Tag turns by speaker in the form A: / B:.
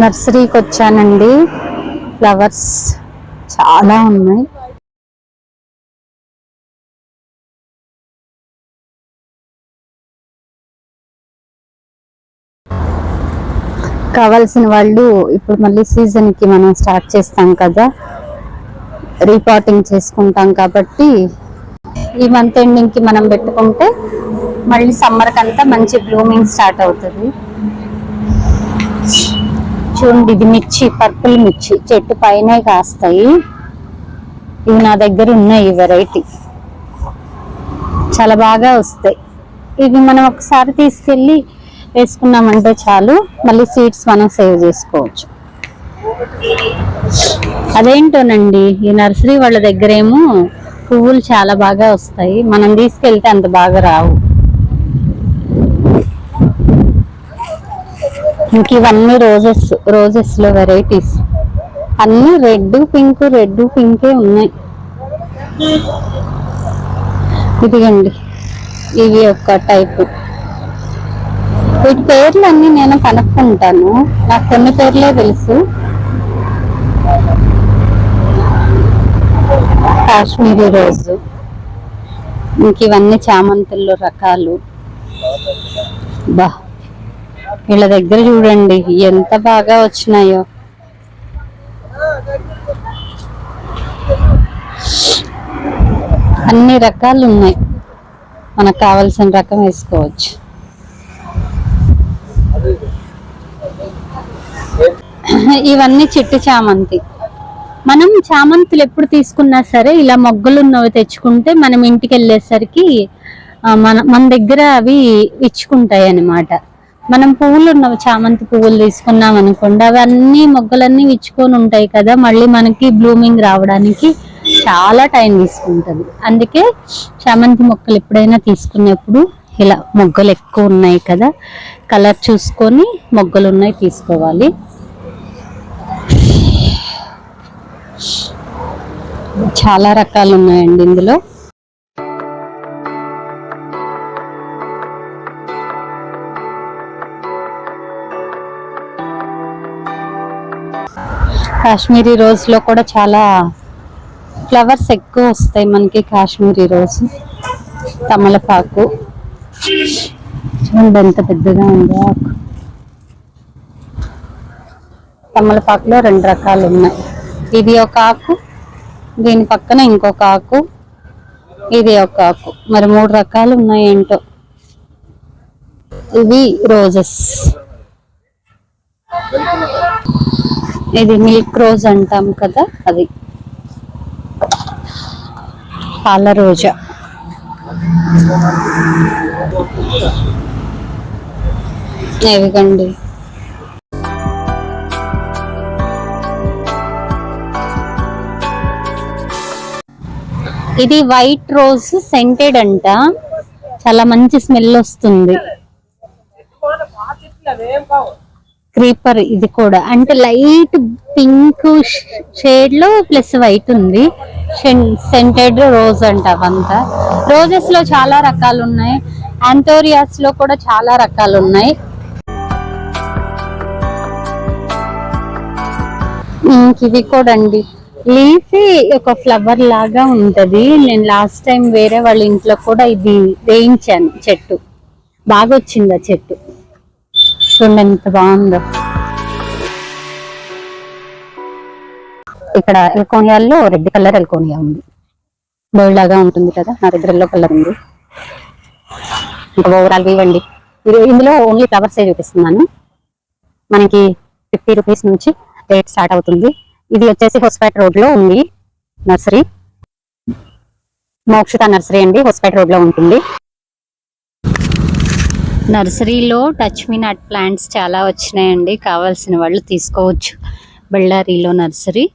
A: నర్సరీకి వచ్చానండి ఫ్లవర్స్ చాలా ఉన్నాయి. కావాల్సిన వాళ్ళు ఇప్పుడు మళ్ళీ సీజన్కి మనం స్టార్ట్ చేస్తాం కదా. రీపాటింగ్ చేసుకుంటాం కాబట్టి ఈ మంత్ ఎండింగ్కి మనం పెట్టుకుంటే మళ్ళీ సమ్మర్ అంతా మంచి బ్లూమింగ్ స్టార్ట్ అవుతుంది. చూడండి ఇది మిర్చి పర్పుల్ మిర్చి. చెట్టు పైన కాస్తాయి. ఇవి నా దగ్గర ఉన్నాయి ఈ వెరైటీ. చాలా బాగా వస్తాయి. ఇవి మనం ఒకసారి తీసుకెళ్ళి వేసుకున్నామంటే చాలు. మళ్ళీ సీడ్స్ మనం సేవ్ చేసుకోవచ్చు. అదేంటోనండి ఈ నర్సరీ వాళ్ళ దగ్గరేమో పువ్వులు చాలా బాగా వస్తాయి. మనం తీసుకెళ్తే అంత బాగా రావు. ఇంక ఇవన్నీ రోజెస్ రోజెస్లో వెరైటీస్ అన్ని రెడ్ పింక్ రెడ్ పింకే ఉన్నాయి. ఇదిగండి ఇవి ఒక టైప్ వీటి పేర్లు అన్ని నేను కనుక్కుంటాను. నాకు కొన్ని పేర్లే తెలుసు. కాశ్మీరీ రోజు ఇంక ఇవన్నీ చామంతుల్లో రకాలు. బా వీళ్ళ దగ్గర చూడండి ఎంత బాగా వచ్చినాయో. అన్ని రకాలు ఉన్నాయి. మనకు కావలసిన రకం వేసుకోవచ్చు. ఇవన్నీ చిట్టి చామంతి. మనం చామంతులు ఎప్పుడు తీసుకున్నా సరే ఇలా మొగ్గలు ఉన్నవి తెచ్చుకుంటే మనం ఇంటికి వెళ్ళేసరికి మన మన దగ్గర అవి ఇచ్చుకుంటాయి అన్నమాట మనం పువ్వులు ఉన్న చామంతి పువ్వులు తీసుకున్నాం అనుకోండి అవన్నీ మొగ్గలన్నీ విచ్చుకొని ఉంటాయి కదా మళ్ళీ మనకి బ్లూమింగ్ రావడానికి చాలా టైం తీసుకుంటుంది. అందుకే చామంతి మొక్కలు ఎప్పుడైనా తీసుకున్నప్పుడు ఇలా మొగ్గలు ఎక్కువ ఉన్నాయి కదా కలర్ చూసుకొని మొగ్గలు ఉన్నాయి తీసుకోవాలి. చాలా రకాలు ఉన్నాయండి ఇందులో. కాశ్మీరీ రోజులో కూడా చాలా ఫ్లవర్స్ ఎక్కువ వస్తాయి మనకి కాశ్మీరీ రోజ్. తమలపాకు. చూడండి ఎంత పెద్దగా ఉంది. ఆకు తమలపాకులో రెండు రకాలు ఉన్నాయి. ఇది ఒక ఆకు దీని పక్కన ఇంకొక ఆకు ఇది ఒక ఆకు. మరి మూడు రకాలు ఉన్నాయి ఏంటో ఇవి రోజెస్. ఇది మిల్క్ రోజ్ అంటాం కదా అది. పాల రోజా. ఎవిగండి ఇది వైట్ రోజ్ సెంటెడ్ అంట. చాలా మంచి స్మెల్ వస్తుంది. క్రీపర్ ఇది కూడా. అంటే లైట్ పింక్ షేడ్లో ప్లస్ వైట్ ఉంది. సెంటెడ్ రోజ్ అంట అవంతా. రోజెస్లో చాలా రకాలు ఉన్నాయి ఆంటోరియాస్లో కూడా చాలా రకాలు ఉన్నాయి ఇంక ఇవి కూడా అండి లీఫ్ ఒక ఫ్లవర్ లాగా ఉంటది. నేను లాస్ట్ టైం వేరే వాళ్ళ ఇంట్లో కూడా ఇది వేయించాను చెట్టు. బాగా వచ్చింది ఆ చెట్టు. చూడండి ఎంత బాగుందో. ఇక్కడ ఎల్కోనియాల్లో రెడ్ కలర్ ఎల్కోనియా ఉంది. బర్డ్ లాగా ఉంటుంది కదా నా దగ్గర ఎల్లో కలర్ ఉంది. ఇంకా ఓవరాల్ ఇవ్వండి. ఇది- ఇందులో ఓన్లీ ఫ్లవర్సే చూపిస్తున్నాను. మనకి ఫిఫ్టీ రూపీస్ నుంచి రేట్ స్టార్ట్ అవుతుంది. ఇది వచ్చేసి హొస్పేట్ రోడ్లో ఉంది నర్సరీ. మోక్షిత నర్సరీ అండి హొస్పేట్ రోడ్లో ఉంటుంది. నర్సరీలో టచ్ మీ నట్ ప్లాంట్స్ చాలా వచ్చినాయండి. కావాల్సిన వాళ్ళు తీసుకోవచ్చు. బళ్ళారిలో నర్సరీ.